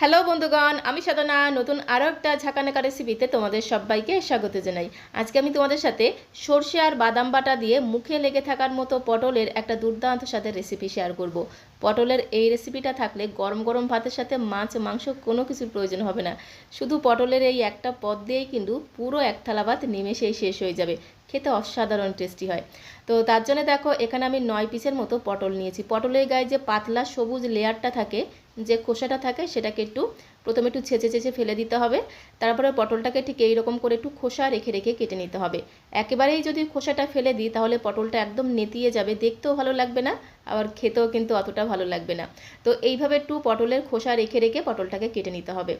Hello বন্ধুগণ, আমি সাধনা। নতুন আরও একটা ঝাঁকানাকা রেসিপিতে তোমাদের সবাইকে স্বাগত জানাই। আজকে আমি তোমাদের সাথে সর্ষে আর বাদাম বাটা দিয়ে মুখে লেগে থাকার মতো পটলের একটা দুর্দান্ত সাথে রেসিপি শেয়ার করব। পটলের এই রেসিপিটা থাকলে গরম গরম ভাতের সাথে মাছ, মাংস কোনো কিছুর প্রয়োজন হবে না। শুধু পটলের এই একটা পদ দিয়েই কিন্তু পুরো এক থালা ভাত নিমেষেই শেষ হয়ে যাবে। খেতে অসাধারণ টেস্টি হয়। তো তার জন্য দেখো, এখানে আমি নয় পিসের মতো পটল নিয়েছি। পটলের গায়ে যে পাতলা সবুজ লেয়ারটা থাকে যে খোসাটা থাকে সেটাকে একটু প্রথমে একটু ছেঁচে ছেঁচে ফেলে দিতে হবে। তারপরে পটলটাকে ঠিক এইরকম করে একটু খোসা রেখে রেখে কেটে নিতে হবে। একেবারেই যদি খোসাটা ফেলে দিই তাহলে পটলটা একদম নেতিয়ে যাবে, দেখতেও ভালো লাগবে না, আবার খেতেও কিন্তু অতটা ভালো লাগবে না। তো এইভাবে একটু পটলের খোসা রেখে রেখে পটলটাকে কেটে নিতে হবে।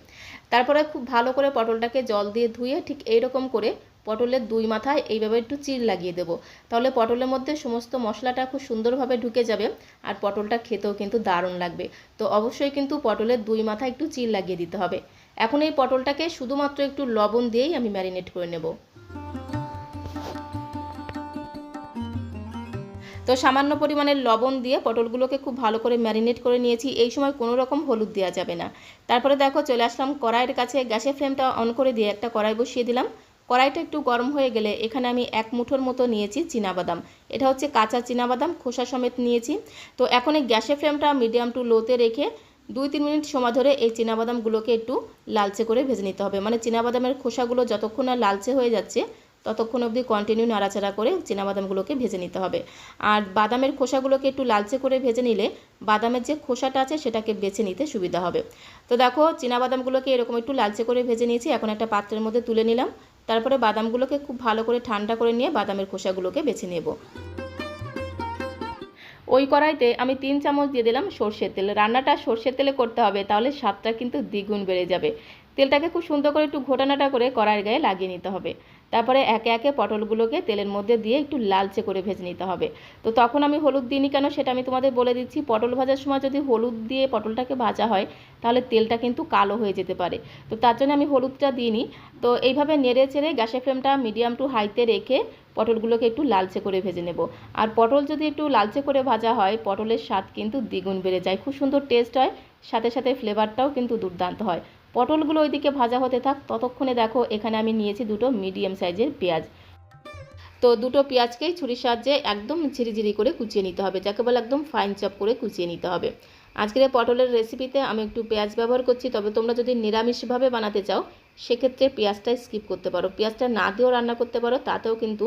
তারপরে খুব ভালো করে পটলটাকে জল দিয়ে ধুয়ে ঠিক এইরকম করে পটলের দুই মাথায় এইভাবে একটু চির লাগিয়ে দেবো। তাহলে পটলের মধ্যে সমস্ত মশলাটা খুব সুন্দরভাবে ঢুকে যাবে আর পটলটা খেতেও কিন্তু দারুণ লাগবে। তো অবশ্যই কিন্তু পটলের দুই মাথায় একটু চির লাগিয়ে দিতে হবে। এখন এই পটলটাকে শুধুমাত্র একটু লবণ দিয়েই আমি ম্যারিনেট করে নেব। তো সামান্য পরিমাণের লবণ দিয়ে পটলগুলোকে খুব ভালো করে ম্যারিনেট করে নিয়েছি। এই সময় কোনো রকম হলুদ দেওয়া যাবে না। তারপরে দেখো চলে আসলাম কড়াইয়ের কাছে। গ্যাসের ফ্লেমটা অন করে দিয়ে একটা কড়াই বসিয়ে দিলাম। কড়াইটা একটু গরম হয়ে গেলে এখানে আমি এক মুঠোর মতো নিয়েছি বাদাম এটা হচ্ছে কাঁচা বাদাম খোসা সমেত নিয়েছি। তো এখন এই গ্যাসের ফ্লেমটা মিডিয়াম টু লোতে রেখে দুই তিন মিনিট সময় ধরে এই বাদামগুলোকে একটু লালচে করে ভেজে নিতে হবে। মানে বাদামের খোসাগুলো যতক্ষণ না লালচে হয়ে যাচ্ছে, ততক্ষণ অবধি কন্টিনিউ নাড়াচাড়া করে বাদামগুলোকে ভেজে নিতে হবে। আর বাদামের খোসাগুলোকে একটু লালচে করে ভেজে নিলে বাদামের যে খোসাটা আছে সেটাকে বেছে নিতে সুবিধা হবে। তো দেখো বাদামগুলোকে এরকম একটু লালচে করে ভেজে নিয়েছি। এখন একটা পাত্রের মধ্যে তুলে নিলাম। তারপরে বাদামগুলোকে খুব ভালো করে ঠান্ডা করে নিয়ে বাদামের খোসাগুলোকে বেছে নেব। ওই কড়াইতে আমি তিন চামচ দিয়ে দিলাম সর্ষের তেল। রান্নাটা সর্ষের তেলে করতে হবে, তাহলে স্বাদটা কিন্তু দ্বিগুণ বেড়ে যাবে। তেলটাকে খুব সুন্দর করে একটু ঘোটানাটা করে কড়াইয়ের গায়ে লাগিয়ে নিতে হবে। তারপরে একে একে পটলগুলোকে তেলের মধ্যে দিয়ে একটু লালচে করে ভেজে নিতে হবে। তো তখন আমি হলুদ দিইনি কেন সেটা আমি তোমাদের বলে দিচ্ছি। পটল ভাজার সময় যদি হলুদ দিয়ে পটলটাকে ভাজা হয়, তাহলে তেলটা কিন্তু কালো হয়ে যেতে পারে। তো তার জন্য আমি হলুদটা দিইনি। তো এইভাবে নেড়ে চেড়ে গ্যাসের ফ্লেমটা মিডিয়াম টু হাইতে রেখে পটলগুলোকে একটু লালচে করে ভেজে নেব। আর পটল যদি একটু লালচে করে ভাজা হয়, পটলের স্বাদ কিন্তু দ্বিগুণ বেড়ে যায়। খুব সুন্দর টেস্ট হয়, সাথে সাথে ফ্লেভারটাও কিন্তু দুর্দান্ত হয়। পটলগুলো ওইদিকে ভাজা হতে থাক, ততক্ষণে দেখো এখানে আমি নিয়েছি দুটো মিডিয়াম সাইজের পেঁয়াজ। তো দুটো পেঁয়াজকেই ছুরির সাহায্যে একদম ঝিরিঝিরি করে কুচিয়ে নিতে হবে, যাকে বলে একদম ফাইন চপ করে কুচিয়ে নিতে হবে। আজকের পটলের রেসিপিতে আমি একটু পেঁয়াজ ব্যবহার করছি, তবে তোমরা যদি নিরামিষভাবে বানাতে চাও, সেক্ষেত্রে পেঁয়াজটা স্কিপ করতে পারো। পেঁয়াজটা না দিয়েও রান্না করতে পারো, তাতেও কিন্তু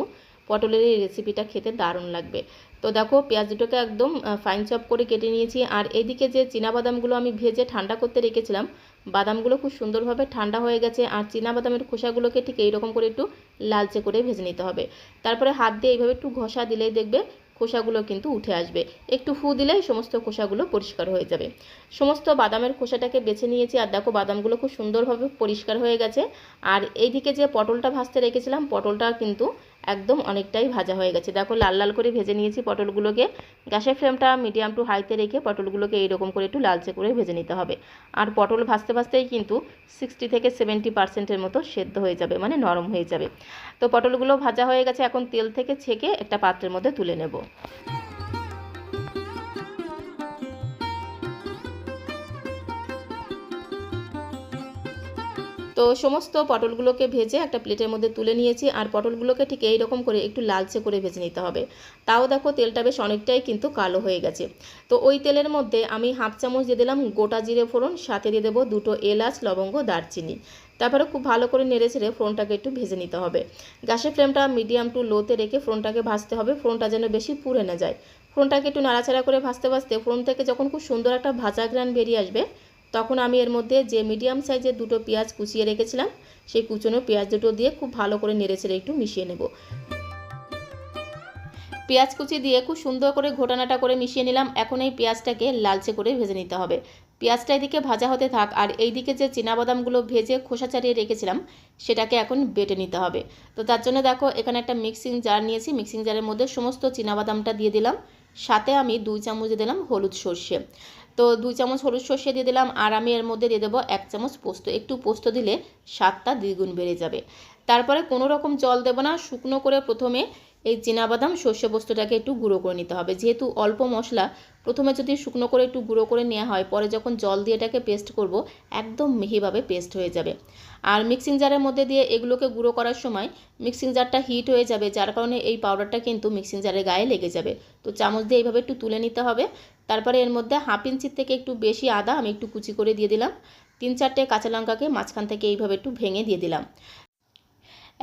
পটলের এই রেসিপিটা খেতে দারুণ লাগবে। তো দেখো, পেঁয়াজ দুটোকে একদম ফাইন চপ করে কেটে নিয়েছি। আর এইদিকে যে বাদামগুলো আমি ভেজে ঠান্ডা করতে রেখেছিলাম বাদামগুলো খুব সুন্দরভাবে ঠান্ডা হয়ে গেছে আর বাদামের খোসাগুলোকে ঠিক এইরকম করে একটু লালচে করে ভেজে নিতে হবে। তারপরে হাত দিয়ে এইভাবে একটু ঘষা দিলেই দেখবে খোসাগুলো কিন্তু উঠে আসবে। একটু ফু দিলেই সমস্ত খোসাগুলো পরিষ্কার হয়ে যাবে। সমস্ত বাদামের খোসাটাকে বেছে নিয়েছি আর দেখো বাদামগুলো খুব সুন্দরভাবে পরিষ্কার হয়ে গেছে। আর এইদিকে যে পটলটা ভাজতে রেখেছিলাম, পটলটা কিন্তু একদম অনেকটাই ভাজা হয়ে গেছে। দেখো লাল লাল করে ভেজে নিয়েছি পটলগুলোকে। গ্যাসের ফ্লেমটা মিডিয়াম টু হাইতে রেখে পটলগুলোকে এইরকম করে একটু লালচে করে ভেজে নিতে হবে। আর পটল ভাজতে ভাজতেই কিন্তু সিক্সটি থেকে সেভেন্টি পার্সেন্টের মতো সেদ্ধ হয়ে যাবে মানে নরম হয়ে যাবে। তো পটলগুলো ভাজা হয়ে গেছে, এখন তেল থেকে ছেঁকে একটা পাত্রের মধ্যে তুলে নেব। তো সমস্ত পটলগুলোকে ভেজে একটা প্লেটের মধ্যে তুলে নিয়েছি, আর পটলগুলোকে ঠিক এই রকম করে একটু লালচে করে ভেজে নিতে হবে। তাও দেখো তেলটা বেশ অনেকটাই কিন্তু কালো হয়ে গেছে। তো ওই তেলের মধ্যে আমি হাফ চামচ দিয়ে দিলাম গোটা জিরে ফোড়ন, সাথে দিয়ে দেবো দুটো এলাচ, লবঙ্গ, দারচিনি। তারপরে খুব ভালো করে নেড়ে ছেড়ে ফোনটাকে একটু ভেজে নিতে হবে। গ্যাসের ফ্লেমটা মিডিয়াম টু লোতে রেখে ফোনটাকে ভাজতে হবে ফোনটা যেন বেশি পুড়ে না যায়। ফোনটাকে একটু নাড়াচাড়া করে ভাজতে ভাজতে ফোন থেকে যখন খুব সুন্দর একটা ভাজা গ্রান বেরিয়ে আসবে তখন আমি এর মধ্যে যে মিডিয়াম সাইজের দুটো পেঁয়াজ কুচিয়ে রেখেছিলাম, সেই কুচনো পেঁয়াজ দুটো দিয়ে খুব ভালো করে নেড়ে ছেড়ে একটু মিশিয়ে নেব। পেঁয়াজ কুচি দিয়ে খুব সুন্দর করে ঘোটানাটা করে মিশিয়ে নিলাম। এখন এই পেঁয়াজটাকে লালচে করে ভেজে নিতে হবে। পেঁয়াজটা এদিকে ভাজা হতে থাক, আর এইদিকে যে বাদামগুলো ভেজে খোসা চারিয়ে রেখেছিলাম, সেটাকে এখন বেটে নিতে হবে। তো তার জন্য দেখো, এখানে একটা মিক্সিং জার নিয়েছি। মিক্সিং জারের মধ্যে সমস্ত বাদামটা দিয়ে দিলাম। সাথে আমি দুই চামচ দিলাম হলুদ সর্ষে। তো দুই চামচ হলুদ সর্ষে দিয়ে দিলাম, আর আমি এর মধ্যে দিয়ে দেবো এক চামচ পোস্ত। একটু পোস্ত দিলে স্বাদটা দ্বিগুণ বেড়ে যাবে। তারপরে কোনো রকম জল দেবো না, শুকনো করে প্রথমে এই বাদাম শস্য বস্তুটাকে একটু গুঁড়ো করে নিতে হবে। যেহেতু অল্প মশলা, প্রথমে যদি শুকনো করে একটু গুঁড়ো করে নেওয়া হয়, পরে যখন জল দিয়ে এটাকে পেস্ট করব, একদম মিহিভাবে পেস্ট হয়ে যাবে। আর মিক্সিং জারের মধ্যে দিয়ে এগুলোকে গুঁড়ো করার সময় মিক্সিং জারটা হিট হয়ে যাবে, যার কারণে এই পাউডারটা কিন্তু মিক্সিং জারের গায়ে লেগে যাবে। তো চামচ দিয়ে এইভাবে একটু তুলে নিতে হবে। তারপরে এর মধ্যে হাফ ইঞ্চির থেকে একটু বেশি আদা আমি একটু কুচি করে দিয়ে দিলাম। তিন চারটে কাঁচা লঙ্কাকে মাঝখান থেকে এইভাবে একটু ভেঙে দিয়ে দিলাম।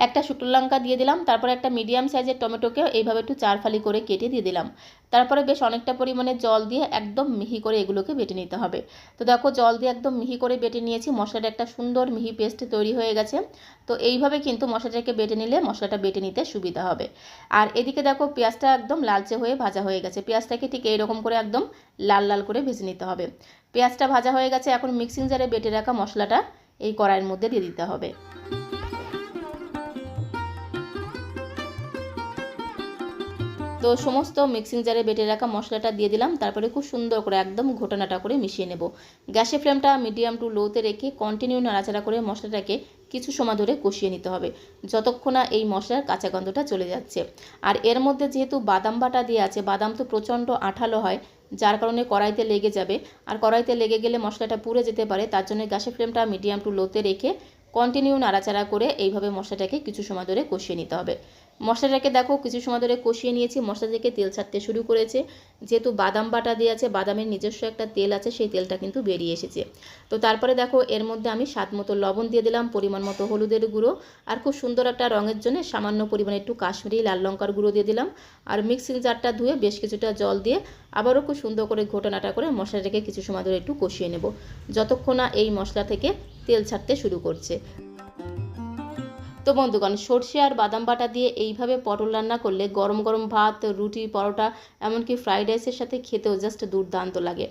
একটা শুকনো লঙ্কা দিয়ে দিলাম, তারপরে একটা মিডিয়াম সাইজের টমেটোকে এইভাবে একটু চার ফালি করে কেটে দিয়ে দিলাম। তারপরে বেশ অনেকটা পরিমাণে জল দিয়ে একদম মিহি করে এগুলোকে বেটে নিতে হবে। তো দেখো, জল দিয়ে একদম মিহি করে বেটে নিয়েছি মশলাটা একটা সুন্দর মিহি পেস্ট তৈরি হয়ে গেছে। তো এইভাবে কিন্তু মশলাটাকে বেটে নিলে মশলাটা বেটে নিতে সুবিধা হবে। আর এদিকে দেখো, পেঁয়াজটা একদম লালচে হয়ে ভাজা হয়ে গেছে। পেঁয়াজটাকে ঠিক এইরকম করে একদম লাল লাল করে ভেজে নিতে হবে। পেঁয়াজটা ভাজা হয়ে গেছে, এখন মিক্সিং জারে বেটে রাখা মশলাটা এই কড়াইয়ের মধ্যে দিয়ে দিতে হবে। তো সমস্ত মিক্সিং জারে বেটে রাখা মশলাটা দিয়ে দিলাম, তারপরে খুব সুন্দর করে একদম ঘোটানাটা করে মিশিয়ে নেব। গ্যাসের ফ্লেমটা মিডিয়াম টু লোতে রেখে কন্টিনিউ নাড়াচাড়া করে মশলাটাকে কিছু সময় ধরে কষিয়ে নিতে হবে, যতক্ষণ না এই মশলার কাঁচা গন্ধটা চলে যাচ্ছে। আর এর মধ্যে যেহেতু বাদাম বাটা দিয়ে আছে, বাদাম তো প্রচণ্ড আঠালো হয়, যার কারণে কড়াইতে লেগে যাবে। আর কড়াইতে লেগে গেলে মশলাটা পুড়ে যেতে পারে, তার জন্য গ্যাসের ফ্লেমটা মিডিয়াম টু লোতে রেখে কন্টিনিউ নাড়াচাড়া করে এইভাবে মশলাটাকে কিছু সময় ধরে কষিয়ে নিতে হবে। মশলাটাকে দেখো কিছু সময় ধরে কষিয়ে নিয়েছি, মশলা থেকে তেল ছাড়তে শুরু করেছে। যেহেতু বাদাম বাটা দিয়ে আছে, বাদামের নিজস্ব একটা তেল আছে, সেই তেলটা কিন্তু বেরিয়ে এসেছে। তো তারপরে দেখো এর মধ্যে আমি স্বাদ মতো লবণ দিয়ে দিলাম, পরিমাণ মতো হলুদের গুঁড়ো। আর খুব সুন্দর একটা রঙের জন্য সামান্য পরিমাণে একটু কাশ্মীরি লাল লঙ্কার গুঁড়ো দিয়ে দিলাম। আর মিক্সিং জারটা ধুয়ে বেশ কিছুটা জল দিয়ে আবারও খুব সুন্দর করে ঘটনাটা করে মশলাটাকে কিছু সময় ধরে একটু কষিয়ে নেব, যতক্ষণ না এই মশলা থেকে তেল ছাড়তে শুরু করছে। তো বন্ধুগণ, সর্ষে আর বাদাম বাটা দিয়ে এইভাবে পটল রান্না করলে গরম গরম ভাত, রুটি, পরোটা, এমনকি ফ্রাইড রাইসের সাথে খেতেও জাস্ট দুর্দান্ত লাগে।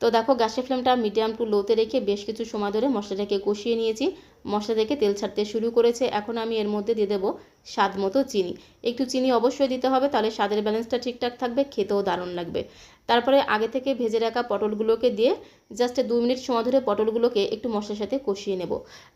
তো দেখো, গ্যাসের ফ্লেমটা মিডিয়াম টু লোতে রেখে বেশ কিছু সময় ধরে মশলাটাকে কষিয়ে নিয়েছি। মশলা থেকে তেল ছাড়তে শুরু করেছে। এখন আমি এর মধ্যে দিয়ে দেবো স্বাদ মতো চিনি। একটু চিনি অবশ্যই দিতে হবে, তাহলে স্বাদের ব্যালেন্সটা ঠিকঠাক থাকবে, খেতেও দারুণ লাগবে। তারপরে আগে থেকে ভেজে রাখা পটলগুলোকে দিয়ে জাস্ট দু মিনিট সময় ধরে পটলগুলোকে একটু মশলার সাথে কষিয়ে নেব।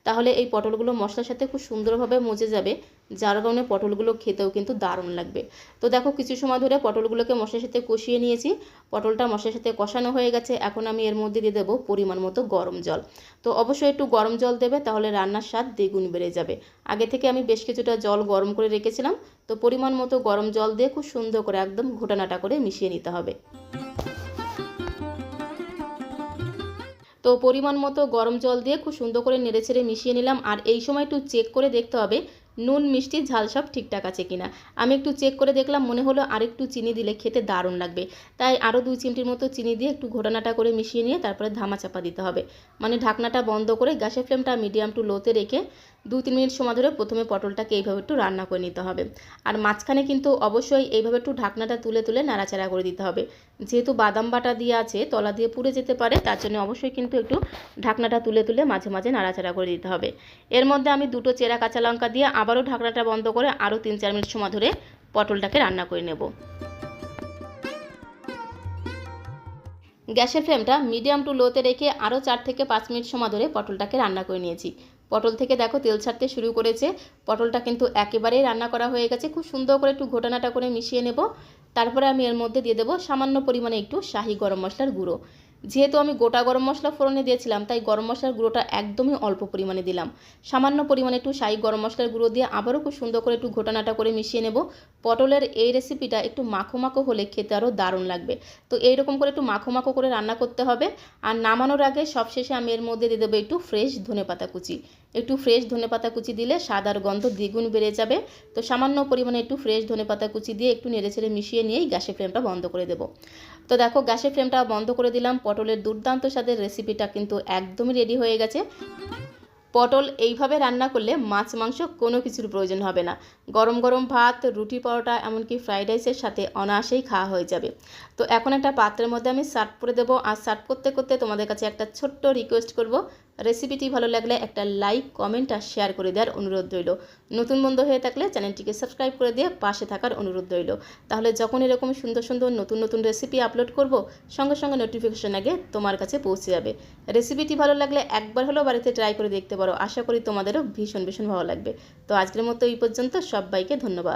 তাহলে এই পটলগুলো মশলার সাথে খুব সুন্দরভাবে মজে যাবে, যার কারণে পটলগুলো খেতেও কিন্তু দারুণ লাগবে। তো দেখো কিছু সময় ধরে পটলগুলোকে মশলার সাথে কষিয়ে নিয়েছি, পটলটা মশলার সাথে কষানো হয়ে গেছে, এখন আমি এর মধ্যে দিয়ে দেবো পরিমাণ মতো গরম জল। তো অবশ্যই একটু গরম জল দেবে, তাহলে রান্নার স্বাদ দ্বিগুণ বেড়ে যাবে। আগে থেকে আমি বেশ কিছুটা জল গরম করে রেখেছিলাম। তো পরিমাণ মতো গরম জল দিয়ে খুব সুন্দর করে একদম ঘোটানাটা করে মিশিয়ে নিতে হবে। তো পরিমাণ মতো গরম জল দিয়ে খুব সুন্দর করে নেড়ে ছেড়ে মিশিয়ে নিলাম। আর এই সময় একটু চেক করে দেখতে হবে নুন, মিষ্টি, ঝাল সব ঠিকঠাক আছে কিনা। আমি একটু চেক করে দেখলাম, মনে হলো আর একটু চিনি দিলে খেতে দারুণ লাগবে। তাই আরও দুই চিমটির মতো চিনি দিয়ে একটু ঘোটানাটা করে মিশিয়ে নিয়ে তারপরে ধামা চাপা দিতে হবে। মানে ঢাকনাটা বন্ধ করে গ্যাসের ফ্লেমটা মিডিয়াম টু লোতে রেখে দু তিন মিনিট সময় ধরে প্রথমে পটলটাকে এইভাবে একটু রান্না করে নিতে হবে। আর মাঝখানে কিন্তু অবশ্যই এইভাবে একটু ঢাকনাটা তুলে তুলে নাড়াচাড়া করে দিতে হবে। যেহেতু বাদাম বাটা দিয়ে আছে, তলা দিয়ে পুড়ে যেতে পারে, তার জন্য অবশ্যই কিন্তু একটু ঢাকনাটা তুলে তুলে মাঝে মাঝে নাড়াচাড়া করে দিতে হবে। এর মধ্যে আমি দুটো চেরা কাঁচা লঙ্কা দিয়ে আবারও ঢাকনাটা বন্ধ করে আরও তিন চার মিনিট সময় ধরে পটলটাকে রান্না করে নেব। গ্যাসের ফ্লেমটা মিডিয়াম টু লোতে রেখে আরও চার থেকে পাঁচ মিনিট সময় ধরে পটলটাকে রান্না করে নিয়েছি। পটল থেকে দেখো তেল ছাড়তে শুরু করেছে। পটলটা কিন্তু একেবারেই রান্না করা হয়ে গেছে। খুব সুন্দর করে একটু ঘোটানাটা করে মিশিয়ে নেব। তারপরে আমি এর মধ্যে দিয়ে দেবো সামান্য পরিমাণে একটু শাহি গরম মশলার গুঁড়ো। যেহেতু আমি গোটা গরম মশলা ফোড়নে দিয়েছিলাম, তাই গরম মশলার গুঁড়োটা একদমই অল্প পরিমাণে দিলাম। সামান্য পরিমাণে একটু শাহি গরম মশলার গুঁড়ো দিয়ে আবারও খুব সুন্দর করে একটু ঘোটানাটা করে মিশিয়ে নেব। পটলের এই রেসিপিটা একটু মাখো মাখো হলে খেতে আরও দারুণ লাগবে। তো এইরকম করে একটু মাখো মাখো করে রান্না করতে হবে। আর নামানোর আগে সবশেষে আমি এর মধ্যে দিয়ে দেবো একটু ফ্রেশ ধনে পাতা কুচি। একটু ফ্রেশ ধনে পাতা কুচি দিলে স্বাদ আর গন্ধ দ্বিগুণ বেড়ে যাবে। তো সামান্য পরিমাণে একটু ফ্রেশ ধনে পাতা কুচি দিয়ে একটু নেড়ে ছেড়ে মিশিয়ে নিয়েই গ্যাসের ফ্লেমটা বন্ধ করে দেবো। তো দেখো, গ্যাসের ফ্লেমটা বন্ধ করে দিলাম। পটলের দুর্দান্ত স্বাদের রেসিপিটা কিন্তু একদমই রেডি হয়ে গেছে। পটল এইভাবে রান্না করলে মাছ, মাংস কোনো কিছুর প্রয়োজন হবে না। গরম গরম ভাত, রুটি পরোটা, এমনকি ফ্রাইড রাইসের সাথে অনায়াসেই খাওয়া হয়ে যাবে। তো এখন একটা পাত্রের মধ্যে আমি সার্ভ করে দেবো। আর সার্ভ করতে করতে তোমাদের কাছে একটা ছোট্ট রিকোয়েস্ট করব। রেসিপিটি ভালো লাগলে একটা লাইক, কমেন্ট আর শেয়ার করে দেওয়ার অনুরোধ রইল। নতুন বন্ধু হয়ে থাকলে চ্যানেলটিকে সাবস্ক্রাইব করে দিয়ে পাশে থাকার অনুরোধ রইল। তাহলে যখন এরকম সুন্দর সুন্দর নতুন নতুন রেসিপি আপলোড করব, সঙ্গে সঙ্গে নোটিফিকেশন আগে তোমার কাছে পৌঁছে যাবে। রেসিপিটি ভালো লাগলে একবার হলেও বাড়িতে ট্রাই করে দেখতে পারো। আশা করি তোমাদেরও ভীষণ ভীষণ ভালো লাগবে। তো আজকের মতো এই পর্যন্ত। সবাইকে ধন্যবাদ।